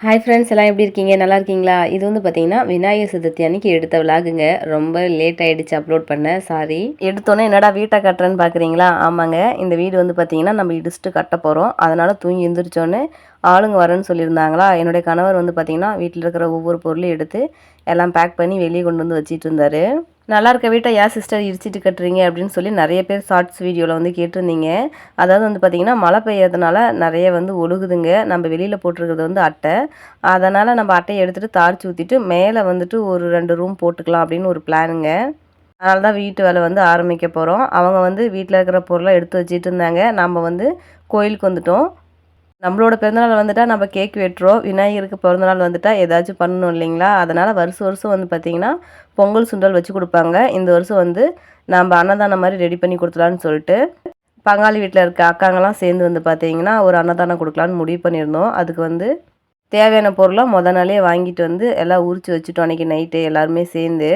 Hi friends எல்லாம் எப்படி இருக்கீங்க? நல்லா இருக்கீங்களா? இது வந்து பார்த்தீங்கன்னா விநாயகர் சதுர்த்தி அன்னைக்கு எடுத்த விலாகுங்க ரொம்ப லேட் ஆகிடுச்சு அப்லோட் பண்ண. சாரி எடுத்தோன்னே என்னடா வீட்டை கட்டுறேன்னு பார்க்குறீங்களா ஆமாங்க. இந்த வீடு வந்து பார்த்தீங்கன்னா நம்ம இடிச்சுட்டு கட்ட போகிறோம் அதனால் தூங்கி எந்திரிச்சோன்னே ஆளுங்க வரேன்னு சொல்லியிருந்தாங்களா? என்னுடைய கணவர் வந்து பார்த்தீங்கன்னா வீட்டில் இருக்கிற ஒவ்வொரு பொருளையும் எடுத்து எல்லாம் பேக் பண்ணி வெளியே கொண்டு வந்து வச்சிட்டு இருந்தார். நல்லா இருக்க வீட்டை ஏன் சிஸ்டர் இடிச்சிட்டு கட்டுறீங்க அப்படின்னு சொல்லி நிறைய பேர் ஷார்ட்ஸ் வீடியோவில் வந்து கேட்டிருந்தீங்க. அதாவது வந்து பார்த்திங்கன்னா மழை பெய்யறதுனால நிறைய வந்து ஒழுகுதுங்க. நம்ம வெளியில் போட்டிருக்கிறது வந்து அட்டை. அதனால் நம்ம அட்டையை எடுத்துகிட்டு தாரிச்சு ஊற்றிட்டு மேலே வந்துட்டு ஒரு ரெண்டு ரூம் போட்டுக்கலாம் அப்படின்னு ஒரு பிளானுங்க அதனால தான் வீட்டு வேலை வந்து ஆரம்பிக்க போகிறோம் அவங்க வந்து வீட்டில் இருக்கிற பொருளை எடுத்து வச்சிட்டு இருந்தாங்க. நம்ம வந்து கோயிலுக்கு வந்துட்டோம். நம்மளோட பிறந்தநாள் வந்துட்டால் நம்ம கேக் வெட்டுறோம். விநாயகருக்கு பிறந்தநாள் வந்துட்டால் ஏதாச்சும் பண்ணணும் இல்லைங்களா? அதனால் வருஷம் வருஷம் வந்து பார்த்திங்கன்னா பொங்கல் சுண்டல் வச்சு கொடுப்பாங்க. இந்த வருஷம் வந்து நம்ம அன்னதானம் மாதிரி ரெடி பண்ணி கொடுத்துலான்னு சொல்லிட்டு பங்காளி வீட்டில் இருக்க அக்காங்கெல்லாம் சேர்ந்து வந்து பார்த்தீங்கன்னா ஒரு அன்னதானம் கொடுக்கலான்னு முடிவு பண்ணியிருந்தோம். அதுக்கு வந்து தேவையான பொருளாக முத நாளே வாங்கிட்டு வந்து எல்லாம் உரிச்சு வச்சுட்டோம் அன்றைக்கி நைட்டு எல்லாருமே சேர்ந்து.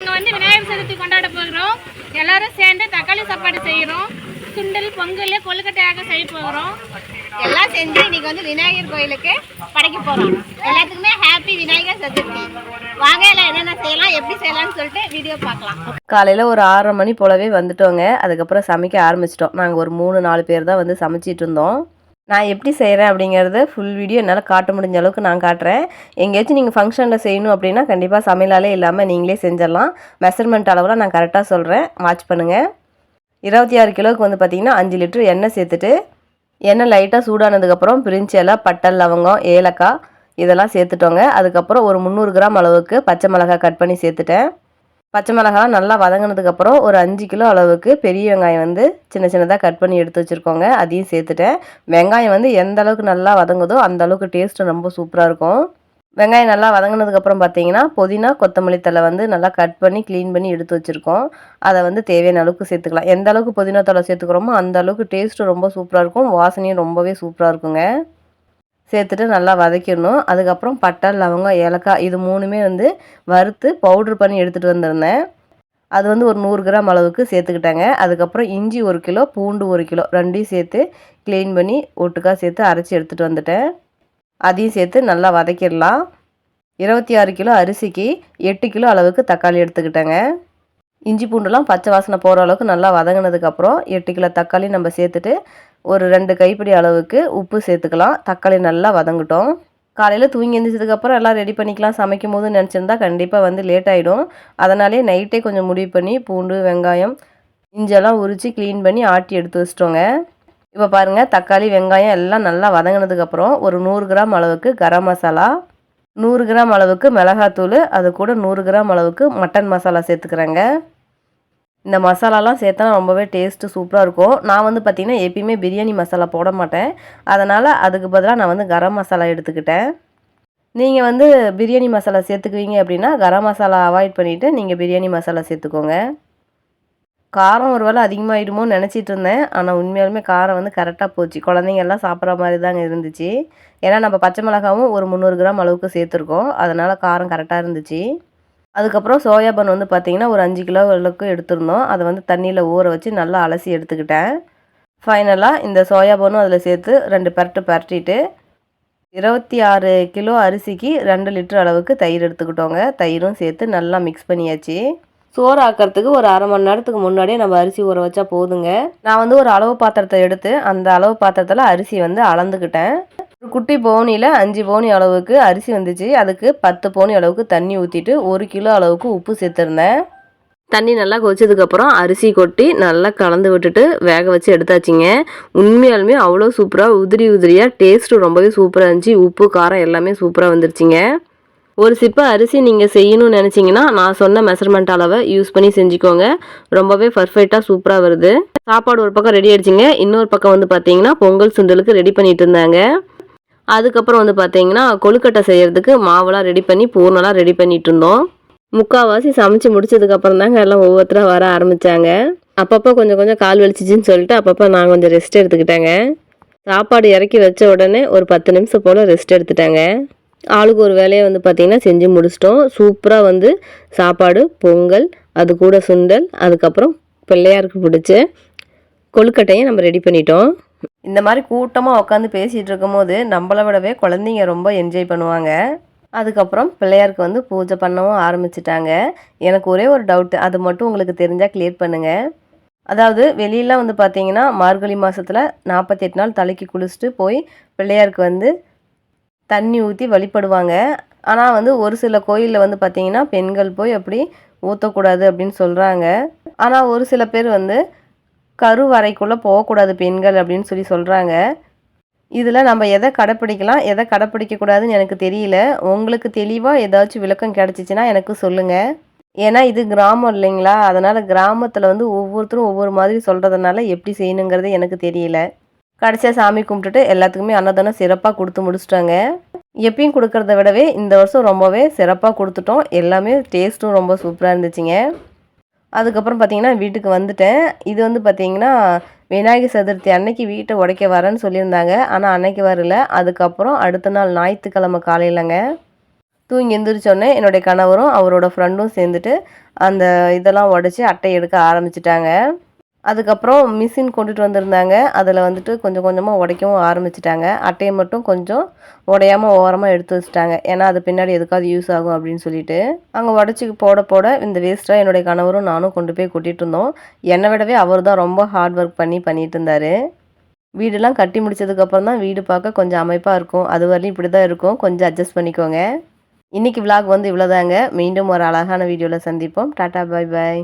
இங்க வந்து விநாயகர் சதுர்த்தி கொண்டாட போகிறோம். எல்லாரும் சேர்ந்து தக்காளி சாப்பாடு செய்கிறோம் சுண்டல் பொங்கல் கொழுக்கட்டையாக செய்ய போகிறோம் எல்லாம் செஞ்சு இன்னைக்கு வந்து விநாயகர் கோயிலுக்கு படைக்க போகிறோம் எல்லாத்துக்குமே ஹாப்பி விநாயகர் சதுர்த்தி. வாங்க எல்லாம் என்னென்ன செய்யலாம் எப்படி செய்யலாம்னு சொல்லிட்டு வீடியோ பார்க்கலாம். காலையில் ஒரு ஆறரை மணி போலவே வந்துட்டோங்க. அதுக்கப்புறம் சமைக்க ஆரம்பிச்சிட்டோம். நாங்கள் ஒரு மூணு நாலு பேர் தான் வந்து சமைச்சிட்டு இருந்தோம். நான் எப்படி செய்கிறேன் அப்படிங்கிறத ஃபுல் வீடியோ என்னால் காட்ட முடிஞ்ச அளவுக்கு நான் காட்டுறேன். எங்கேயாச்சும் நீங்கள் ஃபங்க்ஷனில் செய்யணும் அப்படின்னா கண்டிப்பாக சமையலாலே இல்லாமல் நீங்களே செஞ்சிடலாம். மெஷர்மெண்ட் அளவில் நான் கரெக்டாக சொல்கிறேன் வாட்ச் பண்ணுங்கள் இருபத்தி ஆறு கிலோவுக்கு வந்து பார்த்திங்கன்னா அஞ்சு லிட்டர் எண்ணெய் சேர்த்துட்டு எண்ணெய் லைட்டாக சூடானதுக்கப்புறம் பிரிஞ்சி இலை பட்டல் லவங்கம் ஏலக்காய் இதெல்லாம் சேர்த்துட்டோங்க. அதுக்கப்புறம் ஒரு முந்நூறு கிராம் அளவுக்கு பச்சை மிளகாய் கட் பண்ணி சேர்த்துட்டேன். பச்சை மிளகாலாம் நல்லா வதங்கினதுக்கப்புறம் ஒரு அஞ்சு கிலோ அளவுக்கு பெரிய வெங்காயம் வந்து சின்ன சின்னதாக கட் பண்ணி எடுத்து வச்சுருக்கோங்க. அதையும் சேர்த்துட்டேன். வெங்காயம் வந்து எந்த அளவுக்கு நல்லா வதங்குதோ அந்த அளவுக்கு டேஸ்ட்டு ரொம்ப சூப்பராக இருக்கும். வெங்காயம் நல்லா வதங்கினதுக்கப்புறம் பார்த்தீங்கன்னா புதினா கொத்தமல்லி தழை வந்து நல்லா கட் பண்ணி க்ளீன் பண்ணி எடுத்து வச்சுருக்கோம். அதை வந்து தேவையான அளவுக்கு சேர்த்துக்கலாம். எந்த அளவுக்கு புதினா தழை சேர்த்துக்கிறோமோ அந்த அளவுக்கு டேஸ்ட்டு ரொம்ப சூப்பராக இருக்கும். வாசனையும் ரொம்பவே சூப்பராக இருக்குங்க. சேர்த்துட்டு நல்லா வதக்கிடணும். அதுக்கப்புறம் பட்டை லவங்கம் ஏலக்காய் இது மூணுமே வந்து வறுத்து பவுட்ரு பண்ணி எடுத்துகிட்டு வந்திருந்தேன். அது வந்து ஒரு நூறு கிராம் அளவுக்கு சேர்த்துக்கிட்டாங்க. அதுக்கப்புறம் இஞ்சி ஒரு கிலோ பூண்டு ஒரு கிலோ ரெண்டையும் சேர்த்து க்ளீன் பண்ணி ஒட்டுக்காக சேர்த்து அரைச்சி எடுத்துகிட்டு வந்துட்டேன். அதையும் சேர்த்து நல்லா வதக்கிடலாம். இருபத்தி ஆறு கிலோ அரிசிக்கு எட்டு கிலோ அளவுக்கு தக்காளி எடுத்துக்கிட்டேங்க. இஞ்சி பூண்டுலாம் பச்சை வாசனை போகிற அளவுக்கு நல்லா வதங்கினதுக்கப்புறம் எட்டு கிலோ தக்காளி நம்ம சேர்த்துட்டு ஒரு ரெண்டு கைப்பிடி அளவுக்கு உப்பு சேர்த்துக்கலாம். தக்காளி நல்லா வதங்கட்டும். காலையில் தூங்கி எழுந்திரிச்சதுக்கப்புறம் எல்லாம் ரெடி பண்ணிக்கலாம். சமைக்கும் போது நினச்சிருந்தா கண்டிப்பாக வந்து லேட் ஆகிடும் அதனாலே நைட்டே கொஞ்சம் முடிவு பண்ணி பூண்டு வெங்காயம் இஞ்செல்லாம் உரித்து க்ளீன் பண்ணி ஆட்டி எடுத்து வச்சிட்டோங்க. இப்போ பாருங்கள் தக்காளி வெங்காயம் எல்லாம் நல்லா வதங்கினதுக்கப்புறம் ஒரு நூறு கிராம் அளவுக்கு கரம் மசாலா நூறு கிராம் அளவுக்கு மிளகாத்தூள் அது கூட நூறு கிராம் அளவுக்கு மட்டன் மசாலா சேர்த்துக்கிறேங்க. இந்த மசாலாலாம் சேர்த்தா ரொம்பவே டேஸ்ட்டு சூப்பராக இருக்கும். நான் வந்து பார்த்திங்கன்னா எப்பயுமே பிரியாணி மசாலா போட மாட்டேன். அதனால் அதுக்கு பதிலாக நான் வந்து கரம் மசாலா எடுத்துக்கிட்டேன். நீங்கள் வந்து பிரியாணி மசாலா சேர்த்துக்குவீங்க அப்படின்னா கரம் மசாலா அவாய்ட் பண்ணிவிட்டு நீங்கள் பிரியாணி மசாலா சேர்த்துக்கோங்க. காரம் ஒரு வேளை அதிகமாகிடுமோன்னு நினச்சிட்டு இருந்தேன். ஆனால் உண்மையாலுமே காரம் வந்து கரெக்டாக போச்சு. குழந்தைங்க எல்லாம் சாப்பிட்ற மாதிரி தாங்க இருந்துச்சு. ஏன்னா நம்ம பச்சை மிளகாவும் ஒரு முந்நூறு கிராம் அளவுக்கு சேர்த்துருக்கோம். அதனால் காரம் கரெக்டாக இருந்துச்சு. அதுக்கப்புறம் சோயாபன் வந்து பார்த்திங்கன்னா ஒரு அஞ்சு கிலோ அளவுக்கு எடுத்திருந்தோம். அதை வந்து தண்ணியில் ஊற வச்சு நல்லா அலசி எடுத்துக்கிட்டேன். ஃபைனலாக இந்த சோயாபனும் அதில் சேர்த்து ரெண்டு பரட்டு பரட்டிட்டு இருபத்தி ஆறு கிலோ அரிசிக்கு ரெண்டு லிட்டர் அளவுக்கு தயிர் எடுத்துக்கிட்டோங்க. தயிரும் சேர்த்து நல்லா மிக்ஸ் பண்ணியாச்சு. சோறு ஆக்கிறதுக்கு ஒரு அரை மணி நேரத்துக்கு முன்னாடியே நம்ம அரிசி ஊற வச்சா போதுங்க. நான் வந்து ஒரு அளவு பாத்திரத்தை எடுத்து அந்த அளவு பாத்திரத்தில் அரிசி வந்து அளந்துக்கிட்டேன். ஒரு குட்டி பவுனியில் அஞ்சு பவுனி அளவுக்கு அரிசி வந்துச்சு. அதுக்கு பத்து பவுனி அளவுக்கு தண்ணி ஊற்றிட்டு ஒரு கிலோ அளவுக்கு உப்பு சேர்த்துருந்தேன். தண்ணி நல்லா கொதிச்சதுக்கப்புறம் அரிசி கொட்டி நல்லா கலந்து விட்டுட்டு வேக வச்சு எடுத்தாச்சுங்க. உண்மையாலுமே அவ்வளோ சூப்பராக உதிரி உதிரியாக டேஸ்ட்டு ரொம்பவே சூப்பராக இருந்துச்சு. உப்பு காரம் எல்லாமே சூப்பராக வந்துருச்சுங்க. ஒரு சிப்பு அரிசி நீங்கள் செய்யணும்னு நினச்சிங்கன்னா நான் சொன்ன மெஷர்மெண்ட் அளவை யூஸ் பண்ணி செஞ்சுக்கோங்க. ரொம்பவே பர்ஃபெக்டாக சூப்பராக வருது. சாப்பாடு ஒரு பக்கம் ரெடி ஆயிடுச்சுங்க. இன்னொரு பக்கம் வந்து பார்த்தீங்கன்னா பொங்கல் சுண்டலுக்கு ரெடி பண்ணிட்டு இருந்தாங்க. அதுக்கப்புறம் வந்து பார்த்தீங்கன்னா கொழுக்கட்டை செய்கிறதுக்கு மாவெல்லாம் ரெடி பண்ணி பூர்ணம்லாம் ரெடி பண்ணிட்டு இருந்தோம். முக்கால்வாசி சமைச்சு முடிச்சதுக்கப்புறம் தாங்க எல்லாம் ஒவ்வொருத்தராக வர ஆரம்பித்தாங்க அப்பப்போ கொஞ்சம் கொஞ்சம் கால் வலிச்சிச்சின்னு சொல்லிட்டு அப்பப்போ நான் கொஞ்சம் ரெஸ்ட் எடுத்துக்கிட்டேங்க. சாப்பாடு இறக்கி வச்ச உடனே ஒரு பத்து நிமிஷம் போல் ரெஸ்ட் எடுத்துட்டாங்க. ஆளுக்கு ஒரு வேலையை வந்து பார்த்திங்கன்னா செஞ்சு முடிச்சிட்டோம். சூப்பராக வந்து சாப்பாடு பொங்கல் அது கூட சுண்டல் அதுக்கப்புறம் பிள்ளையாருக்கு பிடிச்ச கொழுக்கட்டையும் நம்ம ரெடி பண்ணிட்டோம். இந்த மாதிரி கூட்டமாக உட்காந்து பேசிகிட்டு இருக்கும்போது நம்மளை விடவே குழந்தைங்க ரொம்ப என்ஜாய் பண்ணுவாங்க. அதுக்கப்புறம் பிள்ளையாருக்கு வந்து பூஜை பண்ணவும் ஆரம்பிச்சிட்டாங்க. எனக்கு ஒரே ஒரு டவுட்டு அது மட்டும் உங்களுக்கு தெரிஞ்சால் கிளியர் பண்ணுங்கள் அதாவது வெளியெல்லாம் வந்து பார்த்தீங்கன்னா மார்கழி மாதத்தில் நாற்பத்தெட்டு நாள் தலைக்கு குளிச்சுட்டு போய் பிள்ளையாருக்கு வந்து தண்ணி ஊற்றி வழிபடுவாங்க. ஆனால் வந்து ஒரு சில கோயிலில் வந்து பார்த்தீங்கன்னா பெண்கள் போய் அப்படி ஊற்றக்கூடாது அப்படின்னு சொல்கிறாங்க ஆனால் ஒரு சில பேர் வந்து கருவறைக்குள்ளே போகக்கூடாது பெண்கள் அப்படின்னு சொல்லி சொல்கிறாங்க இதில் நம்ம எதை கடைப்பிடிக்கலாம் எதை கடைப்பிடிக்கக்கூடாதுன்னு எனக்கு தெரியல. உங்களுக்கு தெளிவாக ஏதாச்சும் விளக்கம் கிடச்சிச்சின்னா எனக்கு சொல்லுங்கள் ஏன்னா இது கிராமம் இல்லைங்களா? அதனால் கிராமத்தில் வந்து ஒவ்வொருத்தரும் ஒவ்வொரு மாதிரி சொல்கிறதுனால எப்படி செய்யணுங்கிறது எனக்கு தெரியல. கடைசியாக சாமி கும்பிட்டுட்டு எல்லாத்துக்குமே அன்னதானம் சிறப்பாக கொடுத்து முடிச்சிட்டாங்க. எப்பயும் கொடுக்கறத விடவே இந்த வருஷம் ரொம்பவே சிறப்பாக கொடுத்துட்டோம். எல்லாமே டேஸ்ட்டும் ரொம்ப சூப்பராக இருந்துச்சுங்க. அதுக்கப்புறம் பார்த்தீங்கன்னா வீட்டுக்கு வந்துட்டேன். இது வந்து பார்த்தீங்கன்னா விநாயகர் சதுர்த்தி அன்னைக்கு வீட்டை உடைக்க வரேன்னு சொல்லியிருந்தாங்க. ஆனால் அன்னைக்கு வரல. அதுக்கப்புறம் அடுத்த நாள் ஞாயிற்றுக்கிழமை காலையிலங்க தூங்கி எந்திரிச்சோடனே என்னுடைய கணவரும் அவரோட ஃப்ரெண்டும் சேர்ந்துட்டு அந்த இதெல்லாம் உடச்சி அட்டை எடுக்க ஆரம்பிச்சிட்டாங்க. அதுக்கப்புறம் மிஷின் கொண்டுட்டு வந்திருந்தாங்க. அதில் வந்துட்டு கொஞ்சம் கொஞ்சமாக உடைக்கவும் ஆரம்பிச்சிட்டாங்க. அட்டையை மட்டும் கொஞ்சம் உடையாமல் ஓரமாக எடுத்து வச்சுட்டாங்க. ஏன்னா அது பின்னாடி எதுக்காவது யூஸ் ஆகும் அப்படின்னு சொல்லிட்டு. அங்கே உடச்சி போட போட இந்த வேஸ்ட்டாக என்னுடைய கணவரும் நானும் கொண்டு போய் கொட்டிட்டு இருந்தோம். என்னை விடவே அவர் தான் ரொம்ப ஹார்ட் ஒர்க் பண்ணி பண்ணிட்டு இருந்தார். வீடெல்லாம் கட்டி முடிச்சதுக்கப்புறம் தான் வீடு பார்க்க கொஞ்சம் அமைப்பாக இருக்கும். அது வரலையும் இப்படி தான் இருக்கும். கொஞ்சம் அட்ஜஸ்ட் பண்ணிக்கோங்க. இன்றைக்கி விலாக் வந்து இவ்வளோதாங்க மீண்டும் ஒரு அழகான வீடியோவில் சந்திப்போம். Tata bye bye